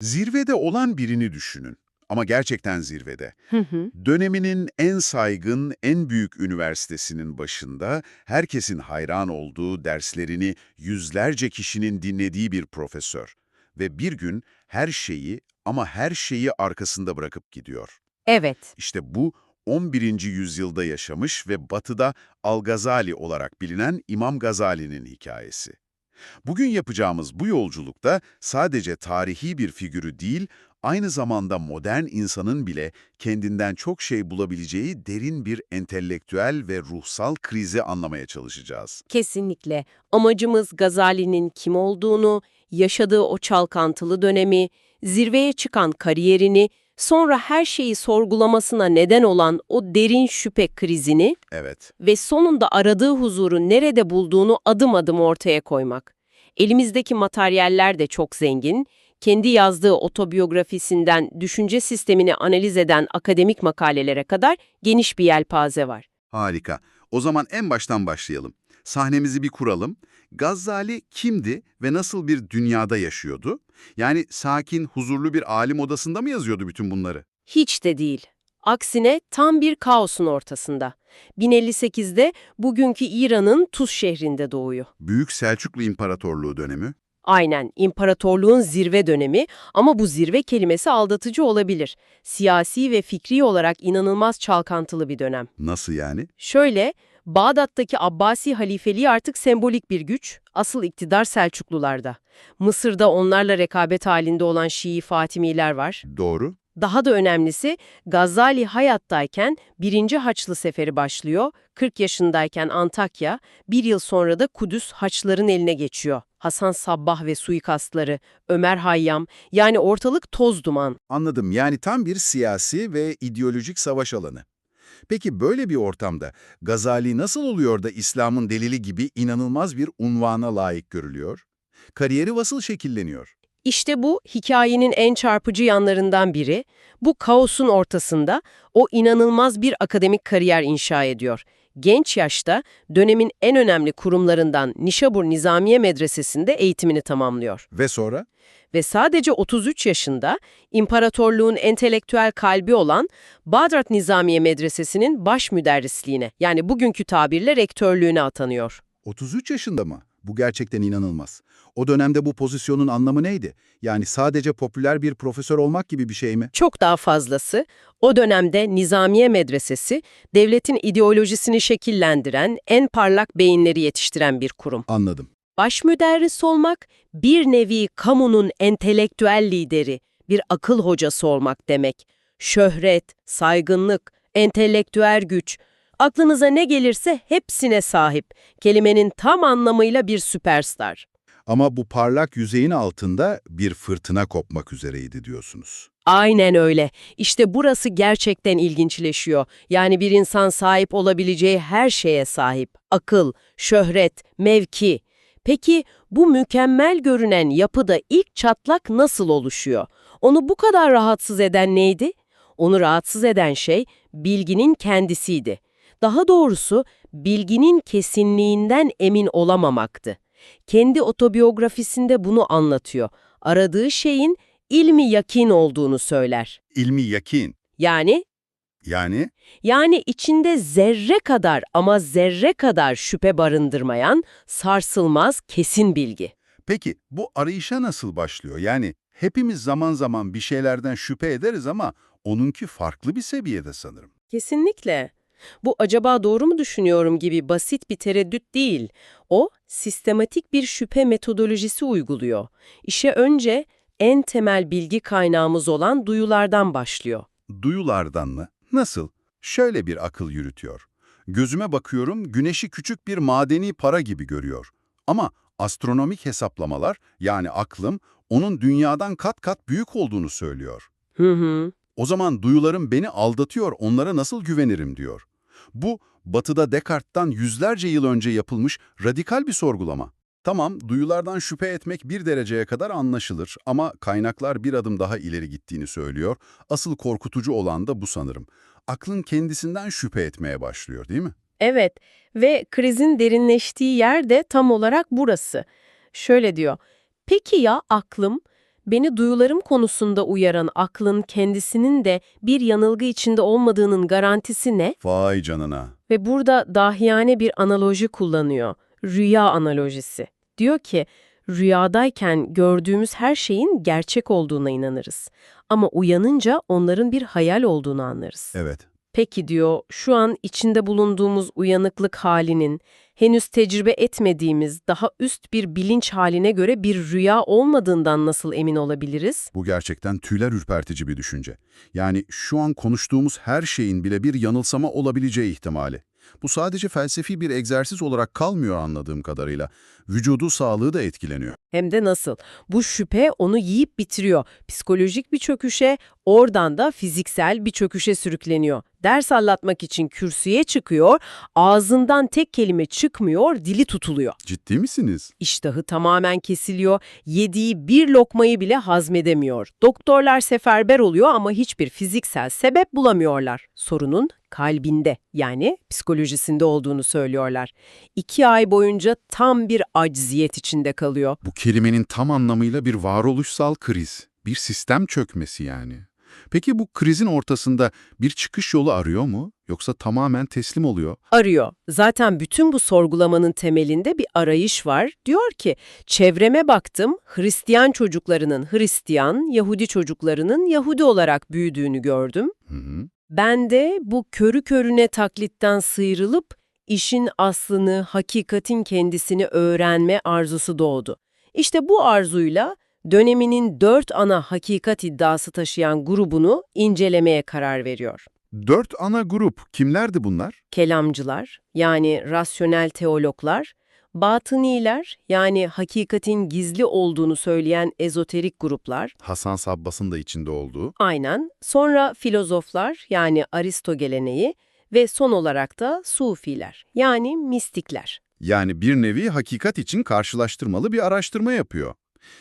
Zirvede olan birini düşünün. Ama gerçekten zirvede. Hı hı. Döneminin en saygın, en büyük üniversitesinin başında herkesin hayran olduğu derslerini yüzlerce kişinin dinlediği bir profesör. Ve bir gün her şeyi ama her şeyi arkasında bırakıp gidiyor. Evet. İşte bu 11. yüzyılda yaşamış ve batıda Al-Gazali olarak bilinen İmam Gazali'nin hikayesi. Bugün yapacağımız bu yolculukta sadece tarihi bir figürü değil, aynı zamanda modern insanın bile kendinden çok şey bulabileceği derin bir entelektüel ve ruhsal krizi anlamaya çalışacağız. Kesinlikle. Amacımız Gazali'nin kim olduğunu, yaşadığı o çalkantılı dönemi, zirveye çıkan kariyerini, sonra her şeyi sorgulamasına neden olan o derin şüphe krizini Evet, ve sonunda aradığı huzuru nerede bulduğunu adım adım ortaya koymak. Elimizdeki materyaller de çok zengin. Kendi yazdığı otobiyografisinden düşünce sistemini analiz eden akademik makalelere kadar geniş bir yelpaze var. harika. O zaman en baştan başlayalım. Sahnemizi bir kuralım. Gazali kimdi ve nasıl bir dünyada yaşıyordu? Yani sakin, huzurlu bir alim odasında mı yazıyordu bütün bunları? Hiç de değil. Aksine tam bir kaosun ortasında. 1058'de bugünkü İran'ın Tuz şehrinde doğuyor. Büyük Selçuklu İmparatorluğu dönemi. Aynen, imparatorluğun zirve dönemi ama bu zirve kelimesi aldatıcı olabilir. Siyasi ve fikri olarak inanılmaz çalkantılı bir dönem. Nasıl yani? Şöyle, Bağdat'taki Abbasi halifeliği artık sembolik bir güç, asıl iktidar Selçuklularda. Mısır'da onlarla rekabet halinde olan Şii Fatimiler var. Doğru. Daha da önemlisi Gazali hayattayken 1. Haçlı Seferi başlıyor, 40 yaşındayken Antakya, bir yıl sonra da Kudüs Haçların eline geçiyor. Hasan Sabbah ve suikastları, Ömer Hayyam, yani ortalık toz duman. Anladım. Yani tam bir siyasi ve ideolojik savaş alanı. Peki böyle bir ortamda Gazali nasıl oluyor da İslam'ın delili gibi inanılmaz bir unvana layık görülüyor? Kariyeri nasıl şekilleniyor? İşte bu hikayenin en çarpıcı yanlarından biri. Bu kaosun ortasında o inanılmaz bir akademik kariyer inşa ediyor. Genç yaşta dönemin en önemli kurumlarından Nişabur Nizamiye Medresesi'nde eğitimini tamamlıyor. Ve sonra? Ve sadece 33 yaşında imparatorluğun entelektüel kalbi olan Bağdat Nizamiye Medresesi'nin baş müderrisliğine yani bugünkü tabirle rektörlüğüne atanıyor. 33 yaşında mı? Bu gerçekten inanılmaz. O dönemde bu pozisyonun anlamı neydi? Yani sadece popüler bir profesör olmak gibi bir şey mi? Çok daha fazlası, o dönemde Nizamiye Medresesi, devletin ideolojisini şekillendiren, en parlak beyinleri yetiştiren bir kurum. Anladım. Baş müderris olmak, bir nevi kamunun entelektüel lideri, bir akıl hocası olmak demek. Şöhret, saygınlık, entelektüel güç, aklınıza ne gelirse hepsine sahip. Kelimenin tam anlamıyla bir süperstar. Ama bu parlak yüzeyin altında bir fırtına kopmak üzereydi diyorsunuz. Aynen öyle. İşte burası gerçekten ilginçleşiyor. Yani bir insan sahip olabileceği her şeye sahip. Akıl, şöhret, mevki. Peki bu mükemmel görünen yapıda ilk çatlak nasıl oluşuyor? Onu bu kadar rahatsız eden neydi? Onu rahatsız eden şey bilginin kendisiydi. Daha doğrusu bilginin kesinliğinden emin olamamaktı. Kendi otobiyografisinde bunu anlatıyor. Aradığı şeyin ilmi yakin olduğunu söyler. İlmi yakin. Yani, Yani yani içinde zerre kadar ama zerre kadar şüphe barındırmayan, sarsılmaz kesin bilgi. Peki bu arayışa nasıl başlıyor? Yani hepimiz zaman zaman bir şeylerden şüphe ederiz ama onunki farklı bir seviyede sanırım. Kesinlikle. Bu acaba doğru mu düşünüyorum gibi basit bir tereddüt değil. O, sistematik bir şüphe metodolojisi uyguluyor. İşe önce en temel bilgi kaynağımız olan duyulardan başlıyor. Duyulardan mı? Nasıl? Şöyle bir akıl yürütüyor. Gözüme bakıyorum güneşi küçük bir madeni para gibi görüyor. Ama astronomik hesaplamalar yani aklım onun dünyadan kat kat büyük olduğunu söylüyor. Hı hı. O zaman duyularım beni aldatıyor, onlara nasıl güvenirim diyor. Bu, Batı'da Descartes'tan yüzlerce yıl önce yapılmış radikal bir sorgulama. Tamam, duyulardan şüphe etmek bir dereceye kadar anlaşılır ama kaynaklar bir adım daha ileri gittiğini söylüyor. Asıl korkutucu olan da bu sanırım. Aklın kendisinden şüphe etmeye başlıyor değil mi? Evet ve krizin derinleştiği yer de tam olarak burası. Şöyle diyor, peki ya aklım Beni duyularım konusunda uyaran aklın kendisinin de bir yanılgı içinde olmadığının garantisi ne? Vay canına. Ve burada dahiyane bir analoji kullanıyor. Rüya analojisi. Diyor ki, rüyadayken gördüğümüz her şeyin gerçek olduğuna inanırız. Ama uyanınca onların bir hayal olduğunu anlarız. Evet. Peki diyor, şu an içinde bulunduğumuz uyanıklık halinin, henüz tecrübe etmediğimiz daha üst bir bilinç haline göre bir rüya olmadığından nasıl emin olabiliriz? Bu gerçekten tüyler ürpertici bir düşünce. Yani şu an konuştuğumuz her şeyin bile bir yanılsama olabileceği ihtimali. Bu sadece felsefi bir egzersiz olarak kalmıyor anladığım kadarıyla. Vücudu sağlığı da etkileniyor. Hem de nasıl? Bu şüphe onu yiyip bitiriyor. Psikolojik bir çöküşe, oradan da fiziksel bir çöküşe sürükleniyor. Ders anlatmak için kürsüye çıkıyor, ağzından tek kelime çıkmıyor, dili tutuluyor. Ciddi misiniz? İştahı tamamen kesiliyor, yediği bir lokmayı bile hazmedemiyor. Doktorlar seferber oluyor ama hiçbir fiziksel sebep bulamıyorlar. Sorunun kalbinde yani psikolojisinde olduğunu söylüyorlar. İki ay boyunca tam bir acziyet içinde kalıyor. Bu kelimenin tam anlamıyla bir varoluşsal kriz, bir sistem çökmesi yani. Peki bu krizin ortasında bir çıkış yolu arıyor mu? Yoksa tamamen teslim oluyor? Arıyor. Zaten bütün bu sorgulamanın temelinde bir arayış var. Diyor ki, çevreme baktım, Hristiyan çocuklarının Hristiyan, Yahudi çocuklarının Yahudi olarak büyüdüğünü gördüm. Hı hı. Ben de bu körü körüne taklitten sıyrılıp işin aslını, hakikatin kendisini öğrenme arzusu doğdu. İşte bu arzuyla döneminin dört ana hakikat iddiası taşıyan grubunu incelemeye karar veriyor. Dört ana grup. Kimlerdi bunlar? Kelamcılar, yani rasyonel teologlar, batıniler, yani hakikatin gizli olduğunu söyleyen ezoterik gruplar, Hasan Sabbas'ın da içinde olduğu. aynen, sonra filozoflar, yani Aristo geleneği ve son olarak da sufiler, yani mistikler. Yani bir nevi hakikat için karşılaştırmalı bir araştırma yapıyor.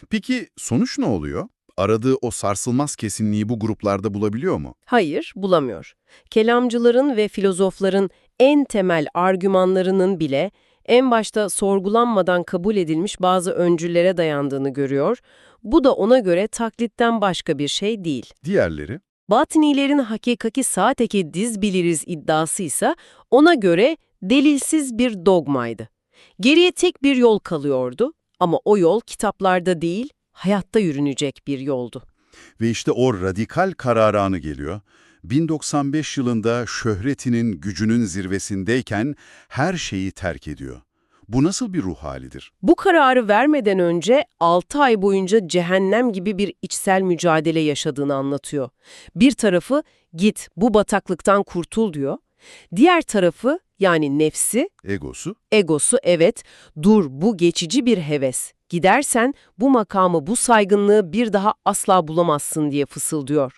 Peki sonuç ne oluyor? Aradığı o sarsılmaz kesinliği bu gruplarda bulabiliyor mu? Hayır, bulamıyor. Kelamcıların ve filozofların en temel argümanlarının bile en başta sorgulanmadan kabul edilmiş bazı öncüllere dayandığını görüyor. Bu da ona göre taklitten başka bir şey değil. Diğerleri? Batinilerin hakikati saateki diz biliriz iddiası ise ona göre delilsiz bir dogmaydı. Geriye tek bir yol kalıyordu ama o yol kitaplarda değil, hayatta yürünecek bir yoldu. Ve işte o radikal karar anı geliyor. 1095 yılında şöhretinin, gücünün zirvesindeyken her şeyi terk ediyor. Bu nasıl bir ruh halidir? Bu kararı vermeden önce 6 ay boyunca cehennem gibi bir içsel mücadele yaşadığını anlatıyor. Bir tarafı git bu bataklıktan kurtul diyor. Diğer tarafı yani nefsi, Egosu? egosu evet dur bu geçici bir heves. Gidersen bu makamı, bu saygınlığı bir daha asla bulamazsın diye fısıldıyor.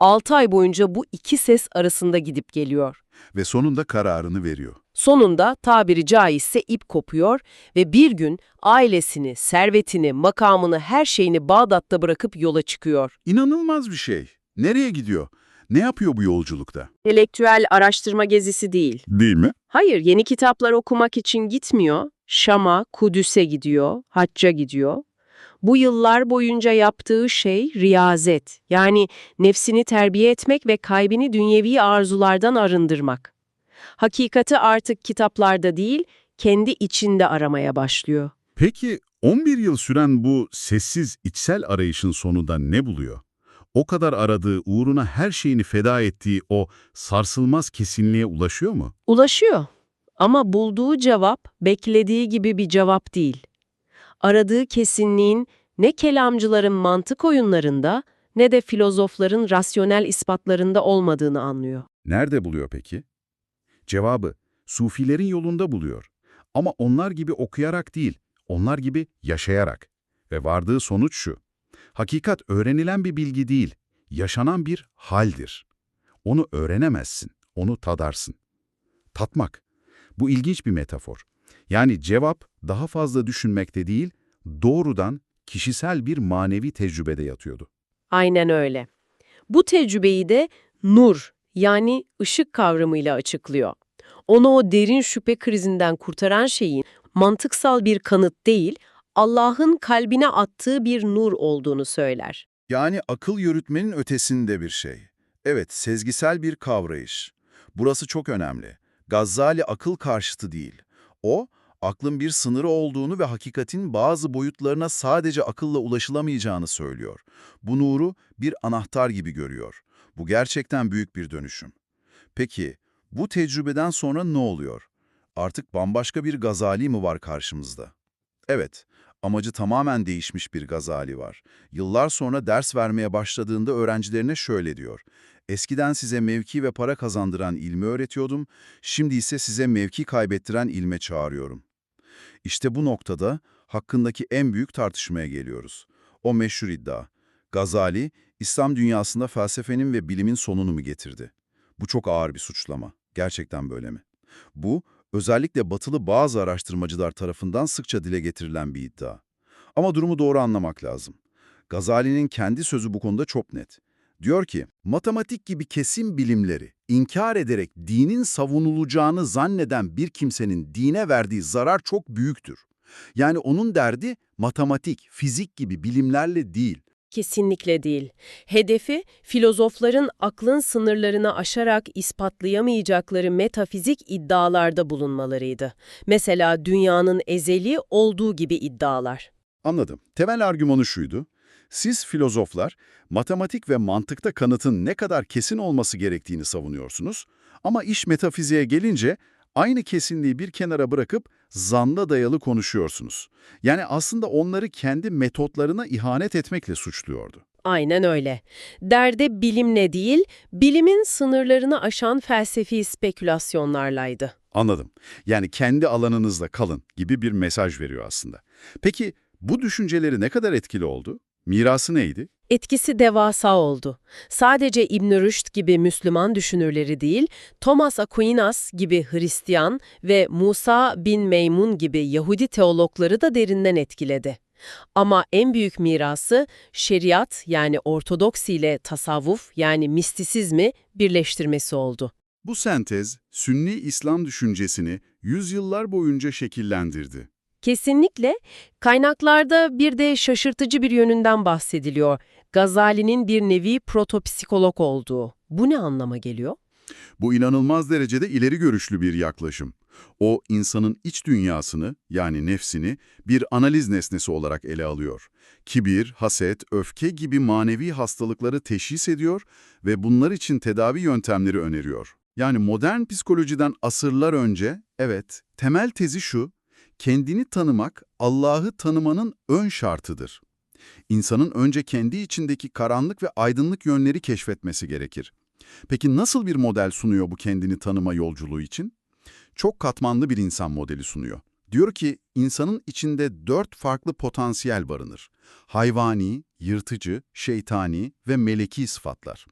6 ay boyunca bu iki ses arasında gidip geliyor. Ve sonunda kararını veriyor. Sonunda tabiri caizse ip kopuyor ve bir gün ailesini, servetini, makamını, her şeyini Bağdat'ta bırakıp yola çıkıyor. İnanılmaz bir şey. Nereye gidiyor? Ne yapıyor bu yolculukta? Entelektüel araştırma gezisi değil. Değil mi? Hayır, yeni kitaplar okumak için gitmiyor. Şam'a, Kudüs'e gidiyor, hacca gidiyor. Bu yıllar boyunca yaptığı şey riyazet. Yani nefsini terbiye etmek ve kalbini dünyevi arzulardan arındırmak. Hakikati artık kitaplarda değil, kendi içinde aramaya başlıyor. Peki 11 yıl süren bu sessiz içsel arayışın sonunda ne buluyor? O kadar aradığı, uğruna her şeyini feda ettiği o sarsılmaz kesinliğe ulaşıyor mu? Ulaşıyor. Ama bulduğu cevap beklediği gibi bir cevap değil. Aradığı kesinliğin ne kelamcıların mantık oyunlarında ne de filozofların rasyonel ispatlarında olmadığını anlıyor. Nerede buluyor peki? Cevabı, Sufilerin yolunda buluyor. Ama onlar gibi okuyarak değil, onlar gibi yaşayarak. Ve vardığı sonuç şu. Hakikat öğrenilen bir bilgi değil, yaşanan bir haldir. Onu öğrenemezsin, onu tadarsın. Tatmak. Bu ilginç bir metafor. Yani cevap daha fazla düşünmekte değil, doğrudan kişisel bir manevi tecrübede yatıyordu. Aynen öyle. Bu tecrübeyi de nur yani ışık kavramıyla açıklıyor. Onu o derin şüphe krizinden kurtaran şeyin mantıksal bir kanıt değil, Allah'ın kalbine attığı bir nur olduğunu söyler. Yani akıl yürütmenin ötesinde bir şey. Evet, sezgisel bir kavrayış. Burası çok önemli. Gazali akıl karşıtı değil. O, aklın bir sınırı olduğunu ve hakikatin bazı boyutlarına sadece akılla ulaşılamayacağını söylüyor. Bu nuru bir anahtar gibi görüyor. Bu gerçekten büyük bir dönüşüm. Peki, bu tecrübeden sonra ne oluyor? Artık bambaşka bir Gazali mi var karşımızda? Evet, amacı tamamen değişmiş bir Gazali var. Yıllar sonra ders vermeye başladığında öğrencilerine şöyle diyor. Eskiden size mevki ve para kazandıran ilmi öğretiyordum, şimdi ise size mevki kaybettiren ilme çağırıyorum. İşte bu noktada hakkındaki en büyük tartışmaya geliyoruz. O meşhur iddia. Gazali, İslam dünyasında felsefenin ve bilimin sonunu mu getirdi? Bu çok ağır bir suçlama. Gerçekten böyle mi? Bu, özellikle batılı bazı araştırmacılar tarafından sıkça dile getirilen bir iddia. Ama durumu doğru anlamak lazım. Gazali'nin kendi sözü bu konuda çok net. Diyor ki, matematik gibi kesin bilimleri inkar ederek dinin savunulacağını zanneden bir kimsenin dine verdiği zarar çok büyüktür. Yani onun derdi matematik, fizik gibi bilimlerle değil, Kesinlikle değil. Hedefi, filozofların aklın sınırlarını aşarak ispatlayamayacakları metafizik iddialarda bulunmalarıydı. Mesela dünyanın ezeli olduğu gibi iddialar. Anladım. Temel argümanı şuydu. Siz filozoflar matematik ve mantıkta kanıtın ne kadar kesin olması gerektiğini savunuyorsunuz ama iş metafiziğe gelince aynı kesinliği bir kenara bırakıp zanla dayalı konuşuyorsunuz. Yani aslında onları kendi metotlarına ihanet etmekle suçluyordu. Aynen öyle. Derde bilimle değil, bilimin sınırlarını aşan felsefi spekülasyonlarlaydı. Anladım. Yani kendi alanınızda kalın gibi bir mesaj veriyor aslında. Peki bu düşünceleri ne kadar etkili oldu? Mirası neydi? Etkisi devasa oldu. Sadece İbn Rüşd gibi Müslüman düşünürleri değil, Thomas Aquinas gibi Hristiyan ve Musa bin Meymun gibi Yahudi teologları da derinden etkiledi. Ama en büyük mirası şeriat yani ortodoksi ile tasavvuf yani mistisizmi birleştirmesi oldu. Bu sentez, Sünni İslam düşüncesini yüzyıllar boyunca şekillendirdi. Kesinlikle kaynaklarda bir de şaşırtıcı bir yönünden bahsediliyor. Gazali'nin bir nevi protopsikolog olduğu. Bu ne anlama geliyor? Bu inanılmaz derecede ileri görüşlü bir yaklaşım. O, insanın iç dünyasını, yani nefsini, bir analiz nesnesi olarak ele alıyor. Kibir, haset, öfke gibi manevi hastalıkları teşhis ediyor ve bunlar için tedavi yöntemleri öneriyor. Yani modern psikolojiden asırlar önce, evet, temel tezi şu, kendini tanımak, Allah'ı tanımanın ön şartıdır. İnsanın önce kendi içindeki karanlık ve aydınlık yönleri keşfetmesi gerekir. Peki nasıl bir model sunuyor bu kendini tanıma yolculuğu için? Çok katmanlı bir insan modeli sunuyor. Diyor ki insanın içinde dört farklı potansiyel barınır. Hayvani, yırtıcı, şeytani ve meleki sıfatlar.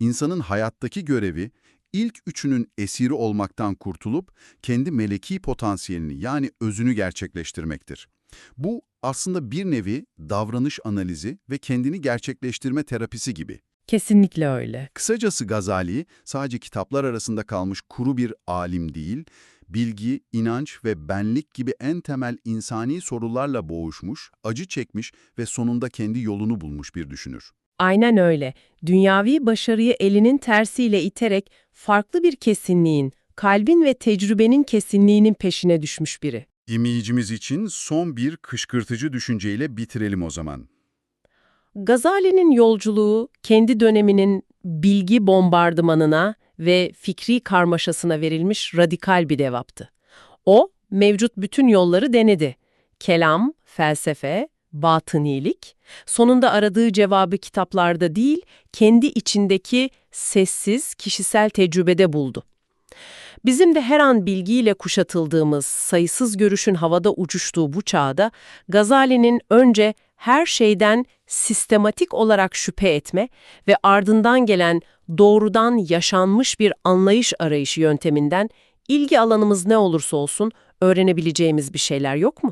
İnsanın hayattaki görevi ilk üçünün esiri olmaktan kurtulup kendi meleki potansiyelini yani özünü gerçekleştirmektir. Bu aslında bir nevi davranış analizi ve kendini gerçekleştirme terapisi gibi. Kesinlikle öyle. Kısacası Gazali sadece kitaplar arasında kalmış kuru bir alim değil, bilgi, inanç ve benlik gibi en temel insani sorularla boğuşmuş, acı çekmiş ve sonunda kendi yolunu bulmuş bir düşünür. Aynen öyle. Dünyavi başarıyı elinin tersiyle iterek farklı bir kesinliğin, kalbin ve tecrübenin kesinliğinin peşine düşmüş biri. İmiyicimiz için son bir kışkırtıcı düşünceyle bitirelim o zaman. Gazali'nin yolculuğu kendi döneminin bilgi bombardımanına ve fikri karmaşasına verilmiş radikal bir cevaptı. O, mevcut bütün yolları denedi. Kelam, felsefe, batınilik, sonunda aradığı cevabı kitaplarda değil, kendi içindeki sessiz, kişisel tecrübede buldu. Bizim de her an bilgiyle kuşatıldığımız, sayısız görüşün havada uçuştuğu bu çağda, Gazali'nin önce her şeyden sistematik olarak şüphe etme ve ardından gelen doğrudan yaşanmış bir anlayış arayışı yönteminden ilgi alanımız ne olursa olsun öğrenebileceğimiz bir şeyler yok mu?